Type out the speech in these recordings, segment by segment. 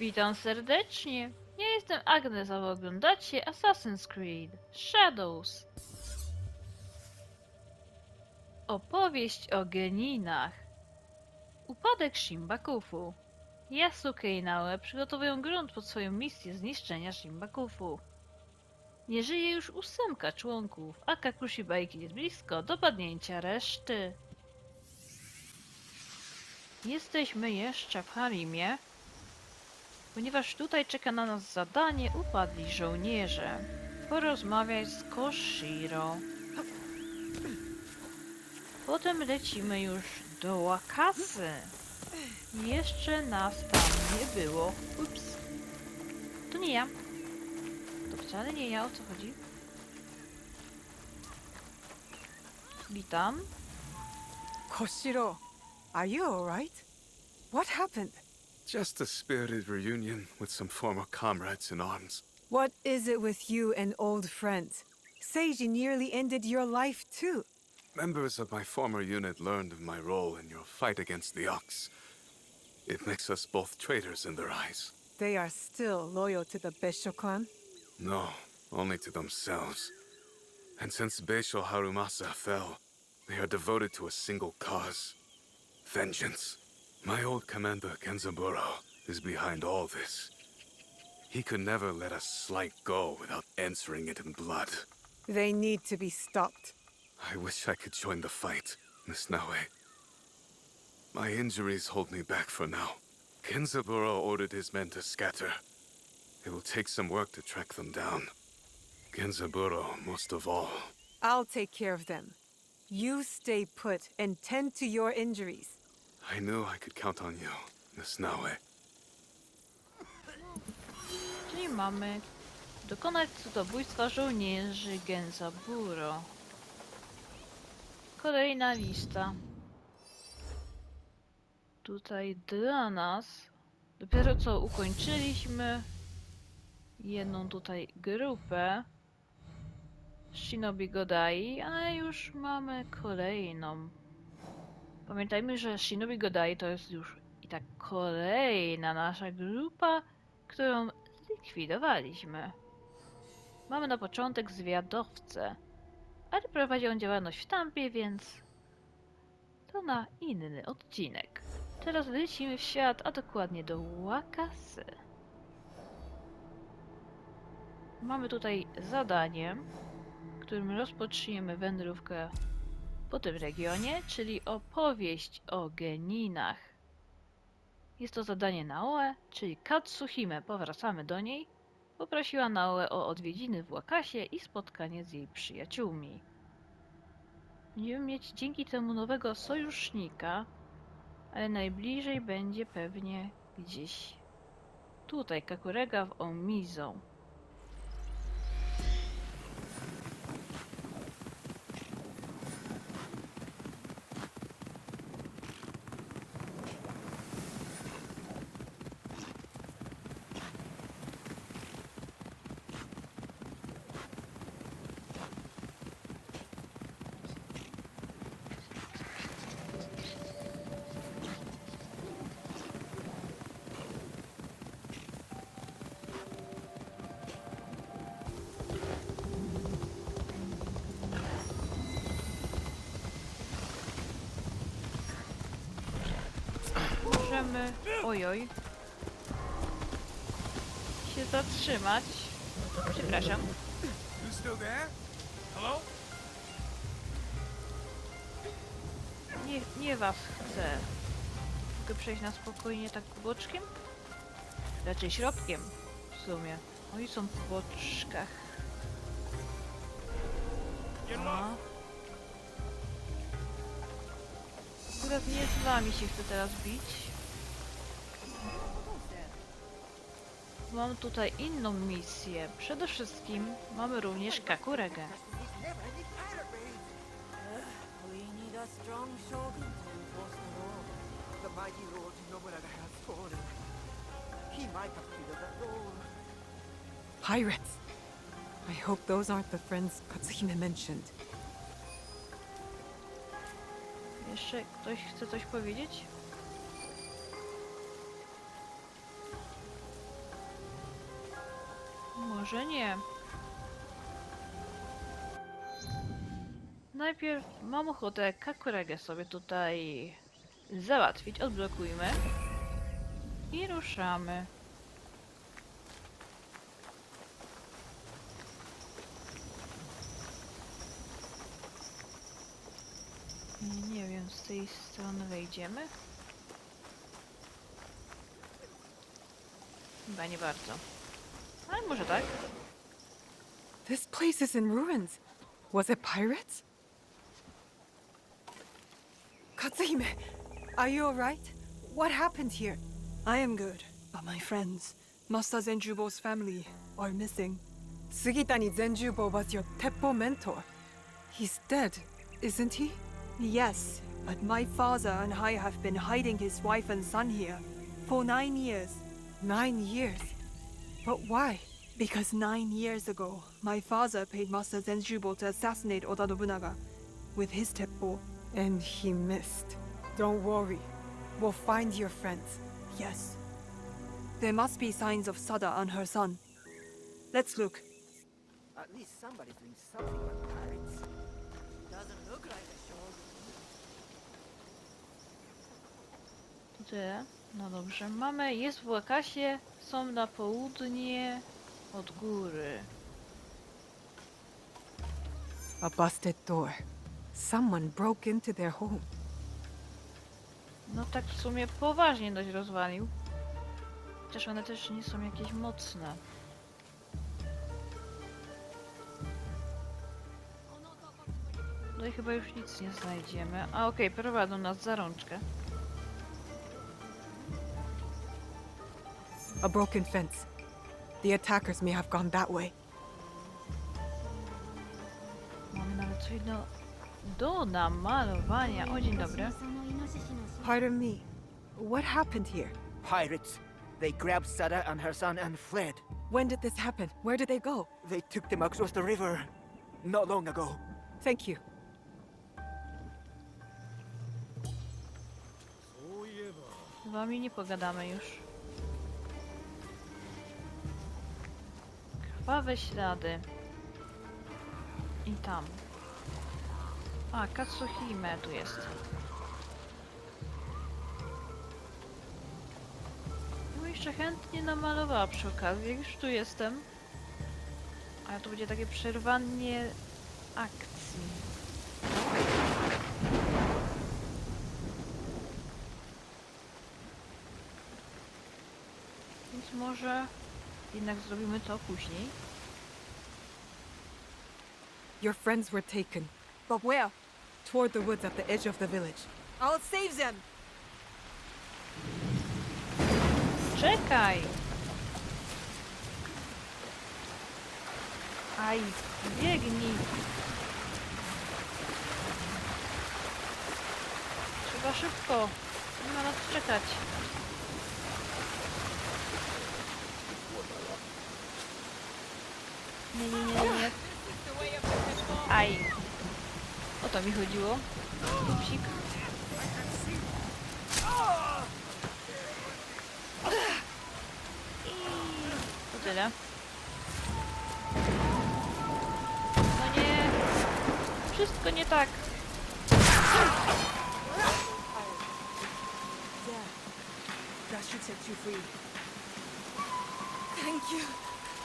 Witam serdecznie. Ja jestem Agnes, a wy oglądacie Assassin's Creed Shadows. Opowieść o geninach. Upadek Shimbakufu. Yasuke i Naue przygotowują grunt pod swoją misję zniszczenia Shimbakufu. Nie żyje już ósemka członków, a Kakushi Bajki jest blisko dopadnięcia reszty. Jesteśmy jeszcze w Harimie, Ponieważ tutaj czeka na nas zadanie, upadli żołnierze. Porozmawiać z Koshiro. Potem lecimy już do Łakasy. Jeszcze nas tam nie było. Ups. To nie ja. To wcale nie ja, o co chodzi? Witam. Koshiro, are you alright? What happened? Just a spirited reunion with some former comrades in arms. What is it with you and old friends? Seiji nearly ended your life too. Members of my former unit learned of my role in your fight against the Ox. It makes us both traitors in their eyes. They are still loyal to the Besho clan. No, only to themselves. And since Beisho Harumasa fell, they are devoted to a single cause vengeance. My old commander, Kenzaburo, is behind all this. He could never let a slight go without answering it in blood. They need to be stopped. I wish I could join the fight, Miss Naue. My injuries hold me back for now. Kenzaburo ordered his men to scatter. It will take some work to track them down. Kenzaburo, most of all. I'll take care of them. You stay put and tend to your injuries. I knew I could count on you, Miss Naue. Czyli mamy dokonać cudobójstwa żołnierzy Genzaburo. Kolejna lista. Tutaj dla nas dopiero co ukończyliśmy jedną tutaj grupę Shinobi Godai, a już mamy kolejną. Pamiętajmy, że Shinobi Godai to jest już i tak kolejna nasza grupa, którą zlikwidowaliśmy. Mamy na początek zwiadowcę, ale prowadzi on działalność w Tampie, więc to na inny odcinek. Teraz lecimy w świat, a dokładnie do Wakasy. Mamy tutaj zadanie, którym rozpoczniemy wędrówkę po tym regionie, czyli opowieść o geninach. Jest to zadanie Naoe, czyli Katsuhime. Powracamy do niej. Poprosiła Naoe o odwiedziny w Łakasie i spotkanie z jej przyjaciółmi. Będziemy mieć dzięki temu nowego sojusznika, ale najbliżej będzie pewnie gdzieś tutaj, Kakurega w Omizo. Możemy, ojoj, się zatrzymać. Przepraszam. Nie, nie was chcę. Mogę przejść na spokojnie tak boczkiem? Raczej środkiem w sumie. Oni są po boczkach. A. lost. Akurat nie z wami się chcę teraz bić. Mam tutaj inną misję. Przede wszystkim mamy również Kakuregę. Pirates! I hope those aren't the friends Katsuhime mentioned. Jeszcze ktoś chce coś powiedzieć? Może nie. Najpierw mam ochotę Kakuregę sobie tutaj załatwić. Odblokujmy. I ruszamy. Nie, nie wiem, z tej strony wejdziemy? Chyba nie bardzo. Ale może tak? This place is in ruins. Was it pirates? Katsuhime, are you alright? What happened here? I am good, but my friends, Master Zenjubo's family, are missing. Sugitani Zenjubo was your Teppo mentor. He's dead, isn't he? Yes, but my father and I have been hiding his wife and son here for nine years. Nine years. But why? Because nine years ago, my father paid Master Zenjubo to assassinate Oda Nobunaga with his teppo. And he missed. Don't worry. We'll find your friends. Yes. There must be signs of Sada and her son. Let's look. At least somebody's doing something about pirates. Doesn't look like a shogun. To tyle. No dobrze. Mamy, jest w Łakasie, są na południe od góry. A busted door. Someone broke into their home. No tak w sumie poważnie dość rozwalił. Chociaż one też nie są jakieś mocne. No i chyba już nic nie znajdziemy. A okej, prowadzą nas za rączkę. A broken fence. The attackers may have gone that way. Mamy do, do namalowania. O, dzień dobry. Pardon me. What happened here? Pirates. They grabbed Sada and her son and fled. When did this happen? Where did they go? They took them across the river not long ago. Thank you. Z wami nie pogadamy już. Krwawe ślady. I tam. A, Katsuhime tu jest. No jeszcze chętnie namalowała przy okazji, już tu jestem. Ale to będzie takie przerwanie akcji. Więc może jednak zrobimy to później. Your friends were taken But where? toward the woods at the edge of the village. I'll save them! Czekaj! Aj, biegnij! Trzeba szybko! Nie ma na co czekać. Nie, nie, nie, nie. Aj! O to mi chodziło. Kupsik. I to tyle. No nie. Wszystko nie tak. That. Thank you,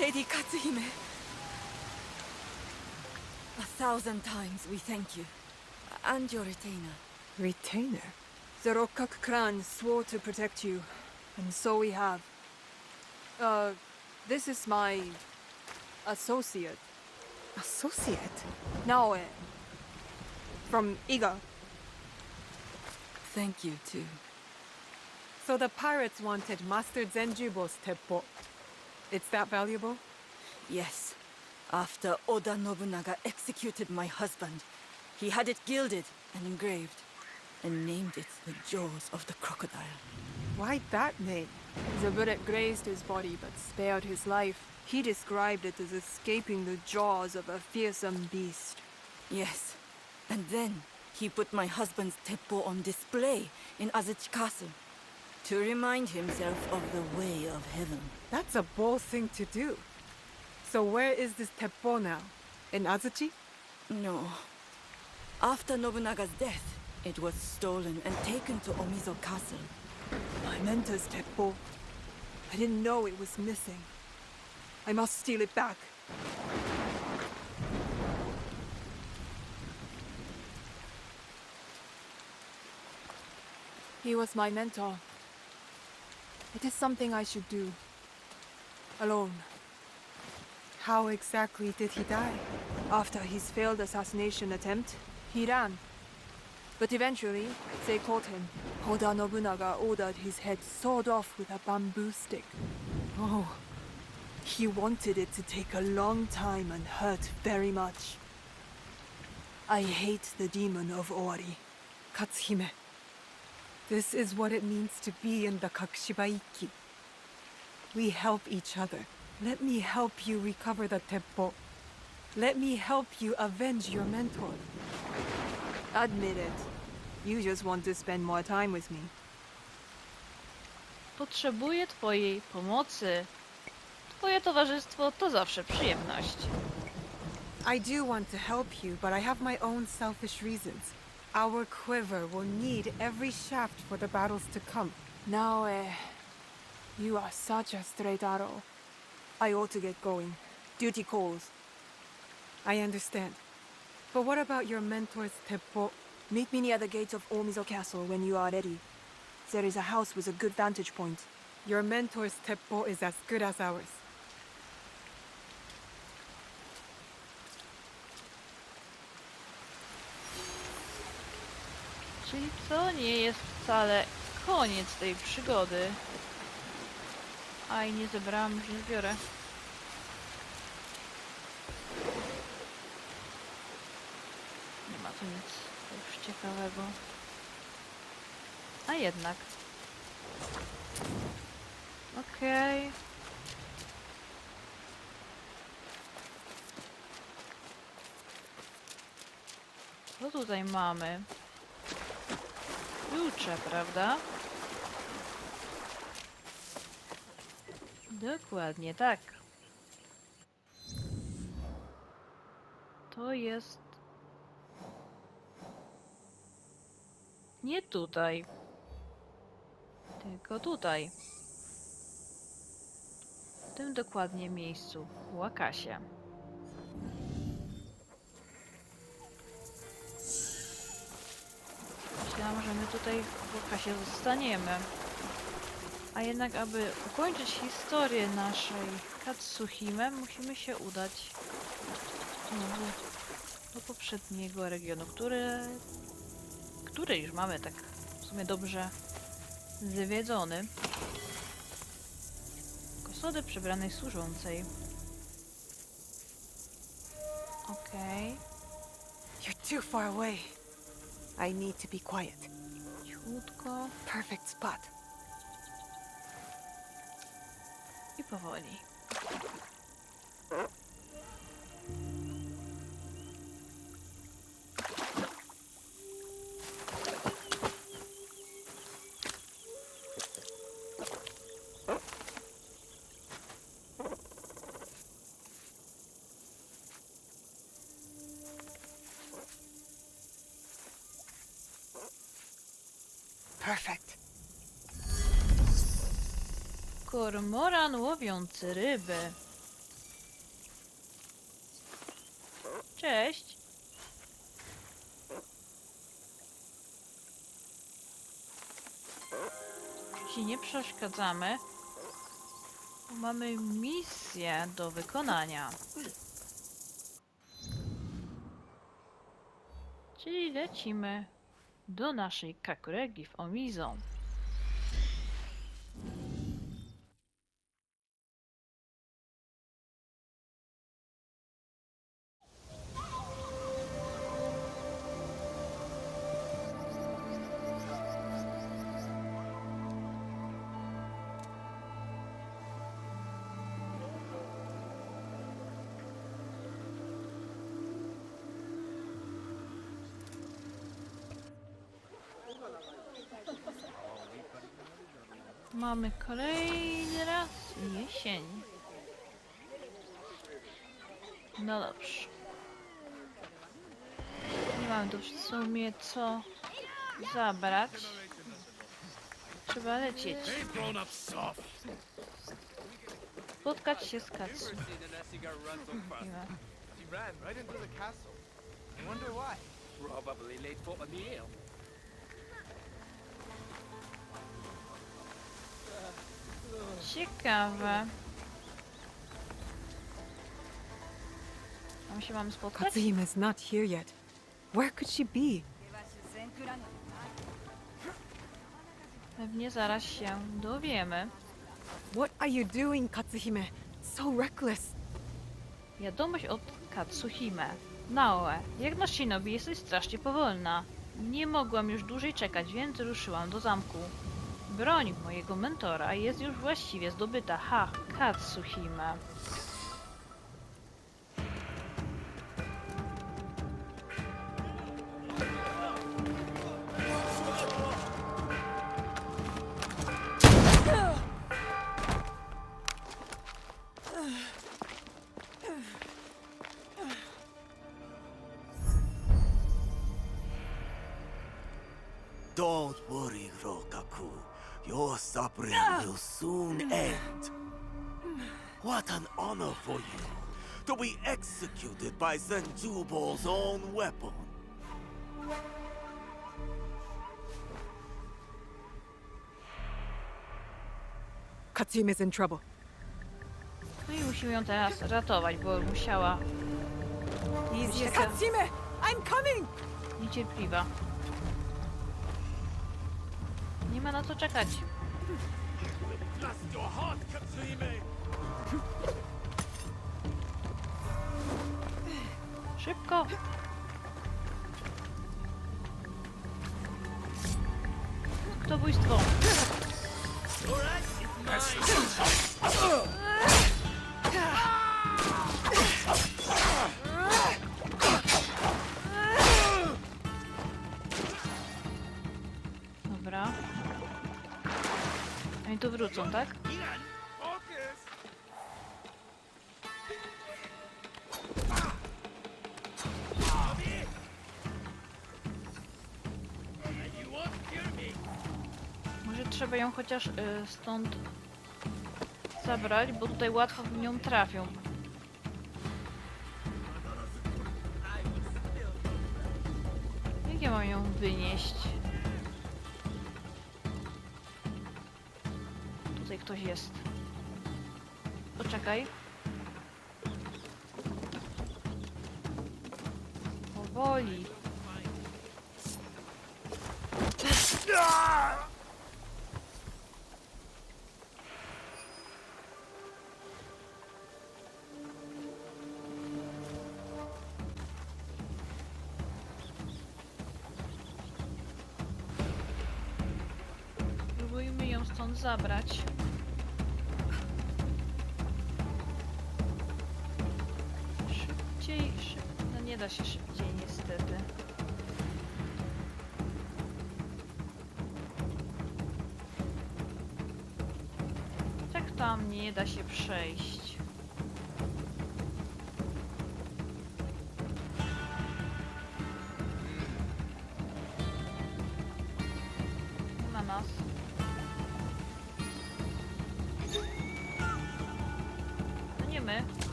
Lady Katsuhime. A thousand times we thank you. And your retainer. Retainer? The Rokkak clan swore to protect you, and so we have. Uh, this is my associate, Associate? Naoe. From Iga. Thank you too. So the pirates wanted Master Zenjubo's teppo. It's that valuable? Yes. After Oda Nobunaga executed my husband, he had it gilded and engraved, and named it the Jaws of the Crocodile. Why that name? The bullet grazed his body but spared his life. He described it as escaping the jaws of a fearsome beast. Yes. And then he put my husband's teppo on display in Azuchi Castle to remind himself of the way of heaven. That's a bold thing to do. So where is this Teppo now? In Azuchi? No. After Nobunaga's death, it was stolen and taken to Omizo Castle. My mentor's teppo. I didn't know it was missing. I must steal it back. He was my mentor. It is something I should do. Alone. How exactly did he die? After his failed assassination attempt, he ran. But eventually, they caught him. Oda Nobunaga ordered his head sawed off with a bamboo stick. Oh, he wanted it to take a long time and hurt very much. I hate the demon of Ori. Katsuhime. This is what it means to be in the Kakushibaiki. We help each other. Let me help you recover the Teppo. Let me help you avenge your mentor. Admit it. You just want to spend more time with me. Potrzebuję twojej pomocy. Twoje towarzystwo to zawsze przyjemność. I do want to help you, but I have my own selfish reasons. Our quiver will need every shaft for the battles to come. Now, eh, you are such a straight arrow. I ought to get going. Duty calls. I understand. But what about your mentor's Teppo? Meet me near the gates of Omizo Castle when you are ready. There is a house with a good vantage point. Your mentor's Teppo is as good as ours. Czyli to nie jest wcale koniec tej przygody. Aj, nie zebrałam, już nie zbiorę. Nie ma tu nic już ciekawego. A jednak. Okej. Co tutaj mamy? Klucze, prawda? Dokładnie tak. To jest... Nie tutaj. Tylko tutaj. W tym dokładnie miejscu. W Łakasie. Myślałam, że my tutaj w Łakasie zostaniemy. A jednak, aby ukończyć historię naszej Katsuhime, musimy się udać znowu do poprzedniego regionu, który, który już mamy tak w sumie dobrze zwiedzony. Kosody przebranej służącej. Okej. You're too far away. I need to be quiet. Cichutko Perfect spot. Perfect. Kormoran łowiący ryby. Cześć. Ci nie przeszkadzamy. Mamy misję do wykonania. Czyli lecimy do naszej kakuregi w Omizą. Mamy kolejny raz jesień. No dobrze. Nie mamy tu w sumie co zabrać. Trzeba lecieć. Spotkać się z Katsu. She. Probably late for. Ciekawe. Tam się mamy spotkać? Katsuhime's not here yet. Where could she be? Pewnie zaraz się dowiemy. What are you doing, Katsuhime? So reckless. Wiadomość od Katsuhime. Naoe, jak na shinobi jesteś strasznie powolna. Nie mogłam już dłużej czekać, więc ruszyłam do zamku. Broń mojego mentora jest już właściwie zdobyta. Ha, Katsuhime. Don't worry, Rokaku. Your suffering will soon end. What an honor for you to be executed by Senjubo's own weapon. Katsuhime's in trouble. No i musimy ją teraz ratować, bo musiała Easy as- Katsuhime! I'm coming! niecierpliwa. Nie ma na co czekać. Blast your heart, Katsuhime! Wrócą, tak? Może trzeba ją chociaż y, stąd zabrać, bo tutaj łatwo w nią trafią. Jak ja mam ją wynieść? Jest. Poczekaj. Powoli. Próbujmy ją stąd zabrać. Da się szybciej niestety. Tak tam nie da się przejść.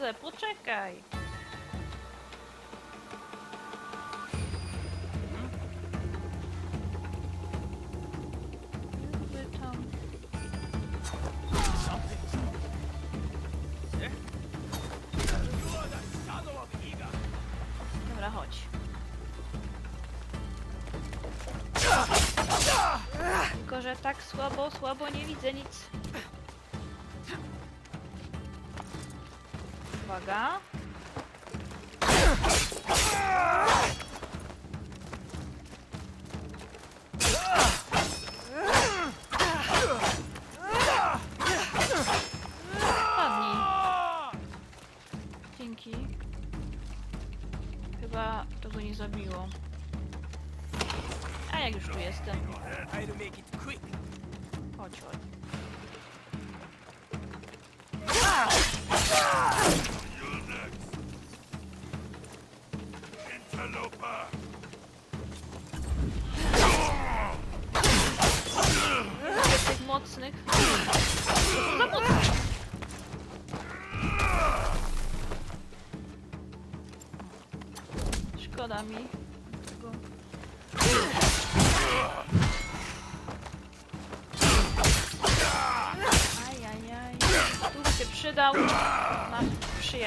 Poradzę, poczekaj. Chodź. Tylko, że tak słabo, słabo nie widzę nic. Dzięki. Chyba to go nie zabiło. A jak już tu jestem? Chodź, chodź. Z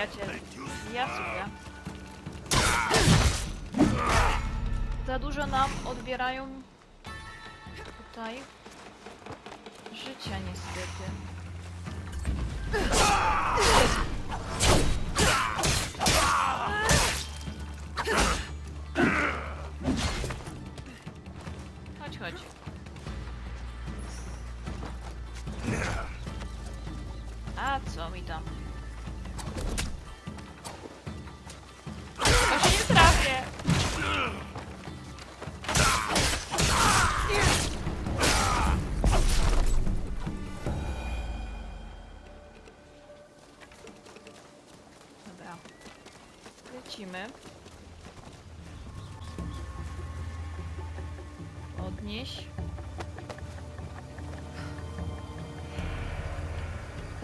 przyjaciel. Jasuga. Za dużo nam odbierają tutaj życia niestety. Chodź, chodź.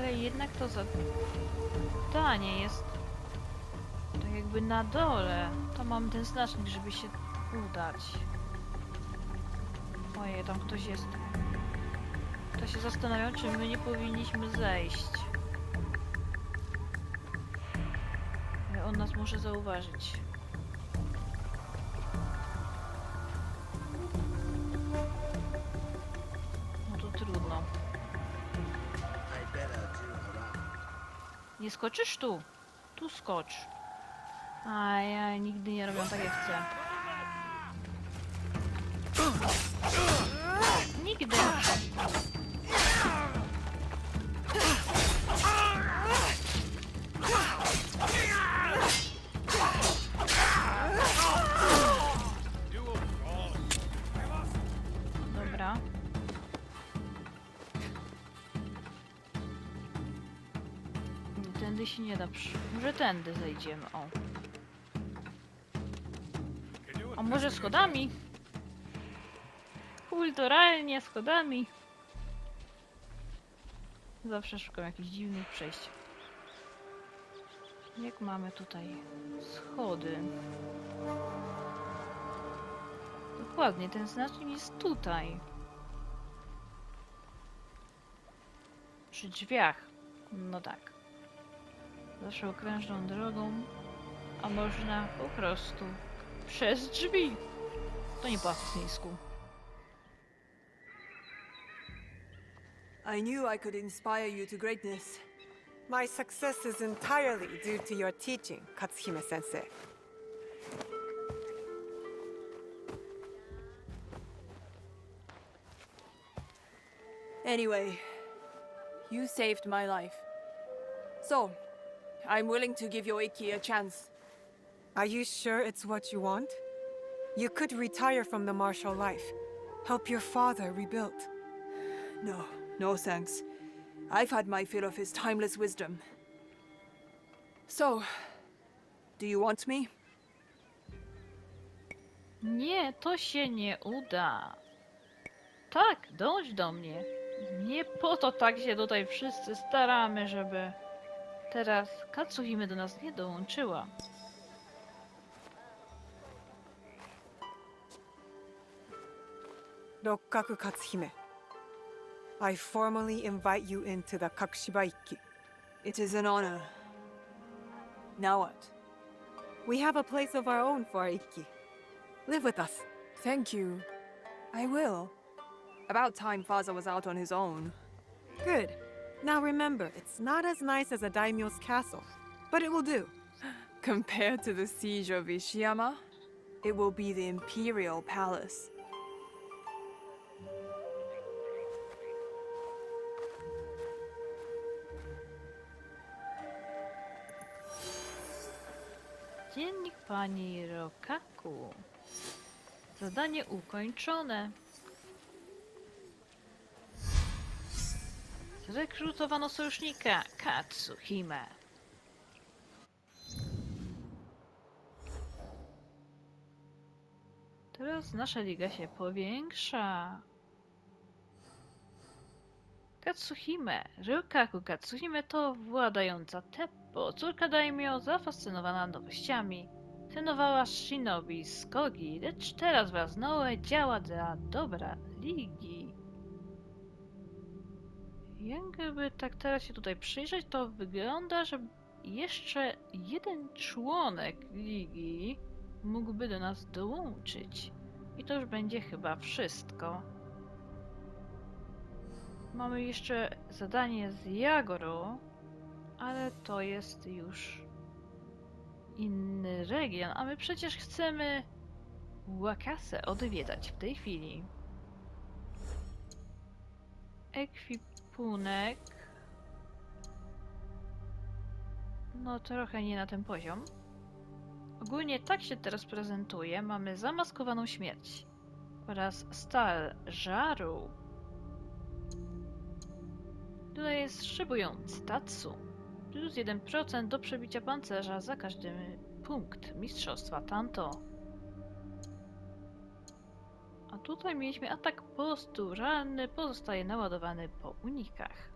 Ale jednak to zadanie jest tak jakby na dole. To mam ten znacznik, żeby się udać. Ojej, tam ktoś jest. To się zastanawiam, czy my nie powinniśmy zejść. On nas może zauważyć. Skoczysz tu? Tu skocz. A ja nigdy nie robią tak jak chcę. Nigdy. Tędy się nie da przy... Może tędy zejdziemy, o. A może schodami? Kulturalnie schodami. Zawsze szukam jakichś dziwnych przejść. Jak mamy tutaj schody? Dokładnie, ten znacznik jest tutaj. Przy drzwiach. No tak. Zawsze okrężną drogą, a można po prostu przez drzwi. To nie po asystyjsku. I knew I could inspire you to greatness. My success is entirely due to your teaching, Katsuhime sensei. Anyway, you saved my life. So, I'm willing to give Yoiki a chance. Are you sure it's what you want? You could retire from the martial life, help your father rebuild. No, no thanks. I've had my fill of his timeless wisdom. So, do you want me? Nie, to się nie uda. Tak, dąż do mnie. Nie po to tak się tutaj wszyscy staramy, żeby teraz Katsuhime do nas nie dołączyła. Rokkaku Katsuhime. I formally invite you into the Kakushiba Ikki. It is an honor. Now what? We have a place of our own for our Ikki. Live with us. Thank you. I will. About time Faza was out on his own. Good. Now remember, it's not as nice as a daimyo's castle, but it will do. Compared to the siege of Ishiyama, it will be the Imperial Palace. Dziennik pani Rokaku. Zadanie ukończone. Zrekrutowano sojusznika Katsuhime. Teraz nasza liga się powiększa. Katsuhime. Ryukaku Katsuhime to władająca Teppo, córka daimyo zafascynowana nowościami. Trenowała shinobi z Kogi, lecz teraz wraz z Noe działa dla dobra ligi. Jakby tak teraz się tutaj przyjrzeć, to wygląda, że jeszcze jeden członek ligi mógłby do nas dołączyć. I to już będzie chyba wszystko. Mamy jeszcze zadanie z Jagoro, ale to jest już inny region, a my przecież chcemy Wakasę odwiedzać w tej chwili. Ekwipunek. No trochę nie na ten poziom. Ogólnie tak się teraz prezentuje. Mamy zamaskowaną śmierć oraz stal żaru. Tutaj jest szybujący Tatsu. Plus 1% do przebicia pancerza za każdy punkt mistrzostwa Tanto. Tutaj mieliśmy atak posturalny, pozostaje naładowany po unikach.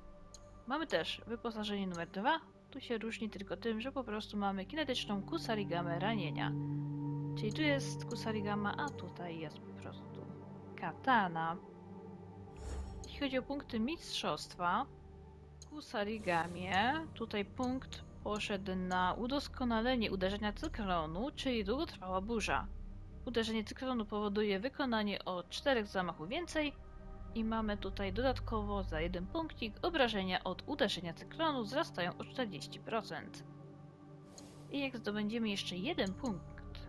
Mamy też wyposażenie numer 2. Tu się różni tylko tym, że po prostu mamy kinetyczną kusarigamę ranienia. Czyli tu jest kusarigama, a tutaj jest po prostu katana. Jeśli chodzi o punkty mistrzostwa, kusarigamie, tutaj punkt poszedł na udoskonalenie uderzenia cyklonu, czyli długotrwała burza. Uderzenie cyklonu powoduje wykonanie o 4 zamachów więcej i mamy tutaj dodatkowo za jeden punkcik obrażenia od uderzenia cyklonu wzrastają o 40%. I jak zdobędziemy jeszcze jeden punkt,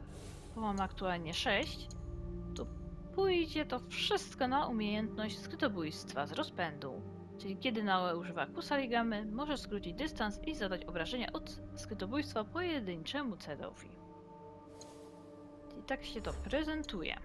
bo mamy aktualnie 6, to pójdzie to wszystko na umiejętność skrytobójstwa z rozpędu. Czyli kiedy Naoe używa kusaligamy, może skrócić dystans i zadać obrażenia od skrytobójstwa pojedynczemu celowi. I tak się to prezentuje.